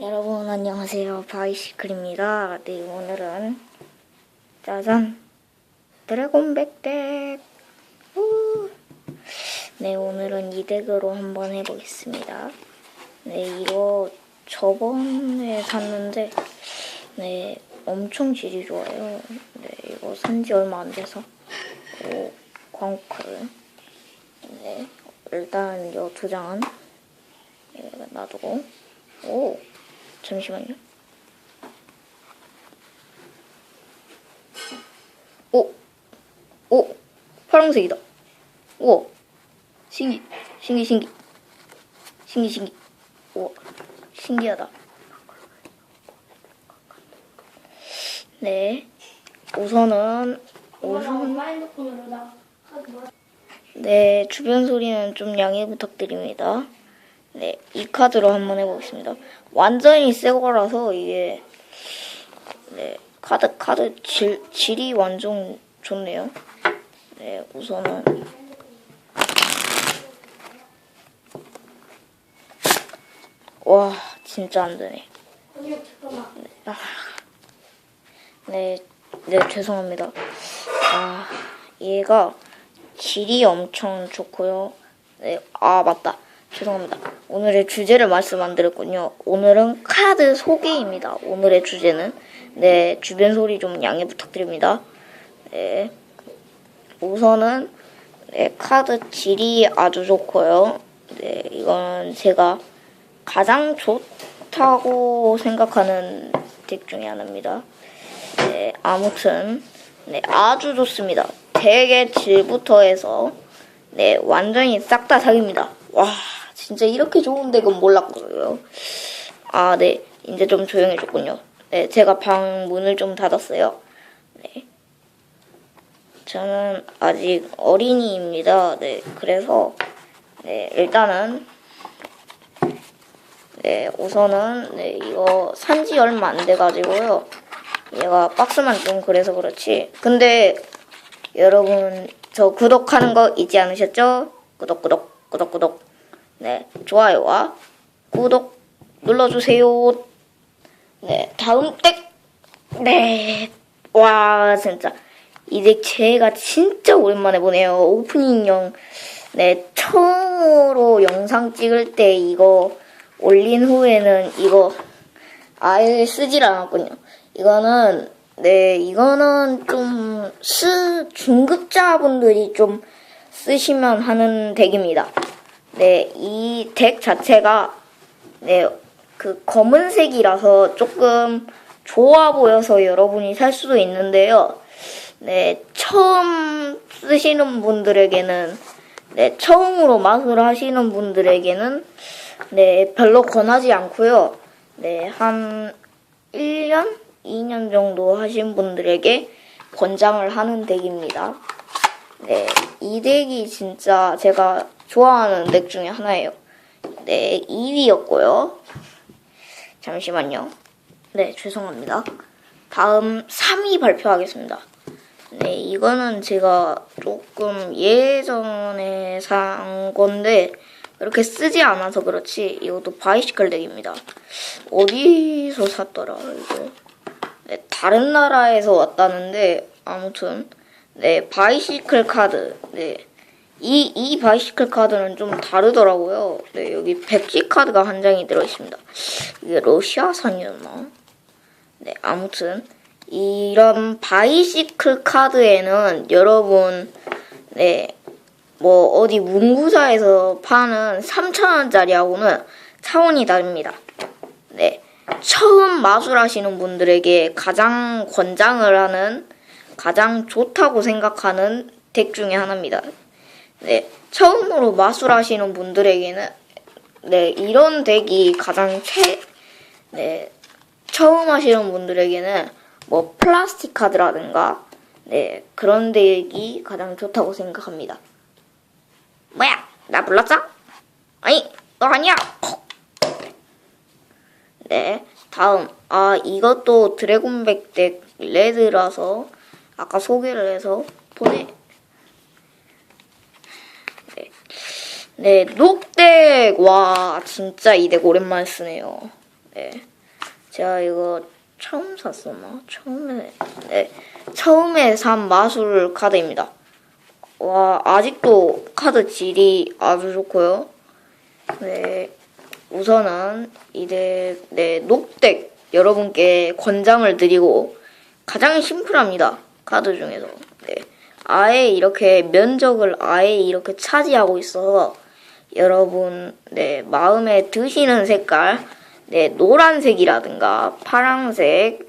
여러분 안녕하세요. 바이시클입니다. 네 오늘은 짜잔. 드래곤 백 덱 우! 네 오늘은 이 덱으로 한번 해보겠습니다. 네 이거 저번에 샀는데 네 엄청 질이 좋아요. 네 이거 산지 얼마 안 돼서 오 광고카드 네 일단 이두 장은 네, 놔두고. 오 잠시만요. 오, 오, 파란색이다. 우와, 신기, 신기, 신기, 신기, 신기. 우와, 신기하다. 네, 우선은 우선 네 주변 소리는 좀 양해 부탁드립니다. 네, 이 카드로 한번 해보겠습니다. 완전히 새 거라서 이게 네 카드 카드 질 질이 완전 좋네요. 네, 우선은 와 진짜 안 되네. 아니요 잠깐만 네, 네 죄송합니다. 아 얘가 질이 엄청 좋고요. 네, 아 맞다. 죄송합니다. 오늘의 주제를 말씀 안 드렸군요. 오늘은 카드 소개입니다. 오늘의 주제는 네 주변 소리 좀 양해 부탁드립니다. 네, 우선은 네, 카드 질이 아주 좋고요. 네, 이건 제가 가장 좋다고 생각하는 덱 중에 하나입니다. 네, 아무튼 네, 아주 좋습니다. 덱의 질부터 해서 네, 완전히 싹 다 사기입니다. 와, 진짜 이렇게 좋은 덱은 몰랐고요. 아, 네, 이제 좀 조용해졌군요. 네, 제가 방 문을 좀 닫았어요. 네. 저는 아직 어린이입니다. 네, 그래서 네, 일단은 네, 우선은 네, 이거 산 지 얼마 안 돼가지고요. 얘가 박스만 좀 그래서 그렇지. 근데 여러분 저 구독하는 거 잊지 않으셨죠? 구독 구독 구독 구독. 네, 좋아요와 구독 눌러주세요. 네, 다음 덱. 네, 와 진짜 이덱 제가 진짜 오랜만에 보네요. 오프닝용. 네, 처음으로 영상 찍을 때 이거 올린 후에는 이거 아예 쓰질 않았군요. 이거는 네 이거는 좀스 중급자분들이 좀 쓰시면 하는 덱입니다. 네 이 덱 자체가 네 그 검은색이라서 조금 좋아 보여서 여러분이 살 수도 있는데요. 네 처음 쓰시는 분들에게는 네 처음으로 마술 하시는 분들에게는 네, 별로 권하지 않고요. 네, 한 1년, 2년 정도 하신 분들에게 권장을 하는 덱입니다. 네, 이 덱이 진짜 제가 좋아하는 덱 중에 하나예요. 네, 2위였고요. 잠시만요. 네, 죄송합니다. 다음 3위 발표하겠습니다. 네, 이거는 제가 조금 예전에 산 건데, 이렇게 쓰지 않아서 그렇지 이것도 바이시클 덱입니다. 어디서 샀더라 이거? 네, 다른 나라에서 왔다는데 아무튼 네 바이시클 카드 네. 이, 이 바이시클 카드는 좀 다르더라고요. 네, 여기 백지 카드가 한 장이 들어있습니다. 이게 러시아산이었나? 네, 아무튼, 이런 바이시클 카드에는 여러분, 네, 뭐 어디 문구사에서 파는 3,000원짜리하고는 차원이 다릅니다. 네. 처음 마술하시는 분들에게 가장 권장을 하는 가장 좋다고 생각하는 덱 중에 하나입니다. 네. 처음으로 마술하시는 분들에게는 네, 이런 덱이 가장 최 네. 처음 하시는 분들에게는 뭐 플라스틱 카드라든가 네, 그런 덱이 가장 좋다고 생각합니다. 뭐야? 나 불렀어? 아니, 너 아니야. 네, 다음. 아, 이것도 드래곤백 덱 레드라서 아까 소개를 해서 보내. 네 녹덱. 와, 진짜 이 덱 오랜만에 쓰네요. 네. 제가 이거 처음 샀었나? 처음에, 네. 처음에 산 마술 카드입니다. 와, 아직도 카드 질이 아주 좋고요. 네. 우선은 이제 네 녹덱 여러분께 권장을 드리고 가장 심플합니다 카드 중에서 네 아예 이렇게 면적을 아예 이렇게 차지하고 있어서 여러분 네 마음에 드시는 색깔 네 노란색이라든가 파랑색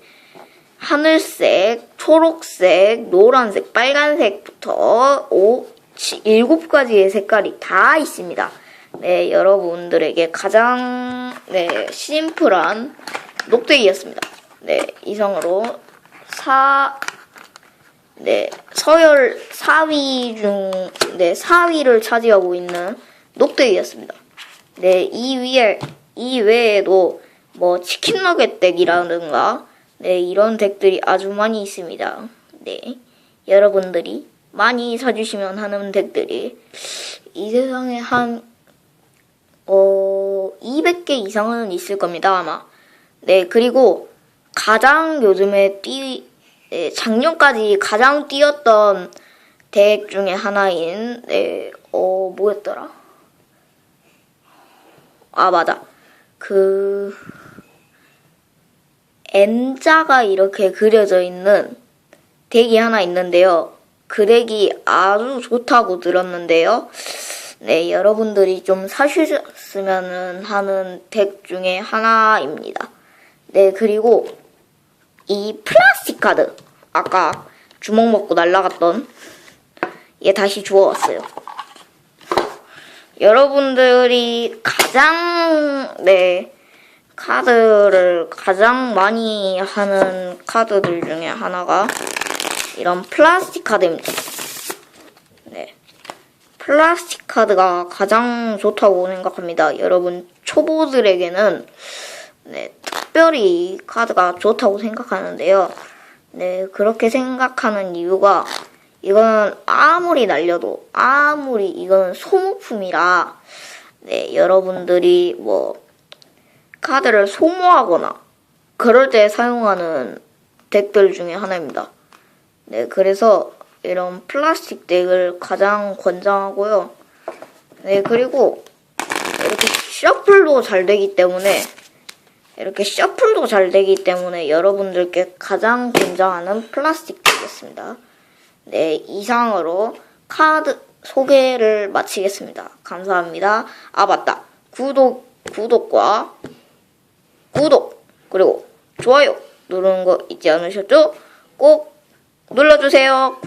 하늘색 초록색 노란색 빨간색부터 오 치- 일곱 가지의 색깔이 다 있습니다. 네, 여러분들에게 가장 네, 심플한 녹색이었습니다. 네, 이상으로 사 네, 서열 4위 중 네, 4위를 차지하고 있는 녹색이었습니다. 네, 이 위에 이 외에도 뭐 치킨 너겟 덱이라든가 네, 이런 덱들이 아주 많이 있습니다. 네. 여러분들이 많이 사주시면 하는 덱들이 이 세상에 한 어, 200개 이상은 있을 겁니다, 아마. 네, 그리고 가장 요즘에 뛰, 네, 작년까지 가장 뛰었던 덱 중에 하나인, 네, 어, 뭐였더라? 아, 맞아. 그, N자가 이렇게 그려져 있는 덱이 하나 있는데요. 그 덱이 아주 좋다고 들었는데요. 네, 여러분들이 좀 사주셨으면 하는 덱 중에 하나입니다. 네, 그리고 이 플라스틱 카드. 아까 주먹 먹고 날라갔던 얘 다시 주워왔어요. 여러분들이 가장, 네, 카드를 가장 많이 하는 카드들 중에 하나가 이런 플라스틱 카드입니다. 네. 플라스틱 카드가 가장 좋다고 생각합니다. 여러분 초보들에게는 네, 특별히 카드가 좋다고 생각하는데요. 네, 그렇게 생각하는 이유가 이거는 아무리 날려도 아무리 이거는 소모품이라 네, 여러분들이 뭐 카드를 소모하거나 그럴 때 사용하는 덱들 중에 하나입니다. 네, 그래서 이런 플라스틱 덱을 가장 권장하고요. 네, 그리고 이렇게 셔플도 잘 되기 때문에 이렇게 셔플도 잘 되기 때문에 여러분들께 가장 권장하는 플라스틱 덱이었습니다. 네, 이상으로 카드 소개를 마치겠습니다. 감사합니다. 아, 맞다. 구독, 구독과 구독, 그리고 좋아요 누르는 거 잊지 않으셨죠? 꼭 눌러주세요.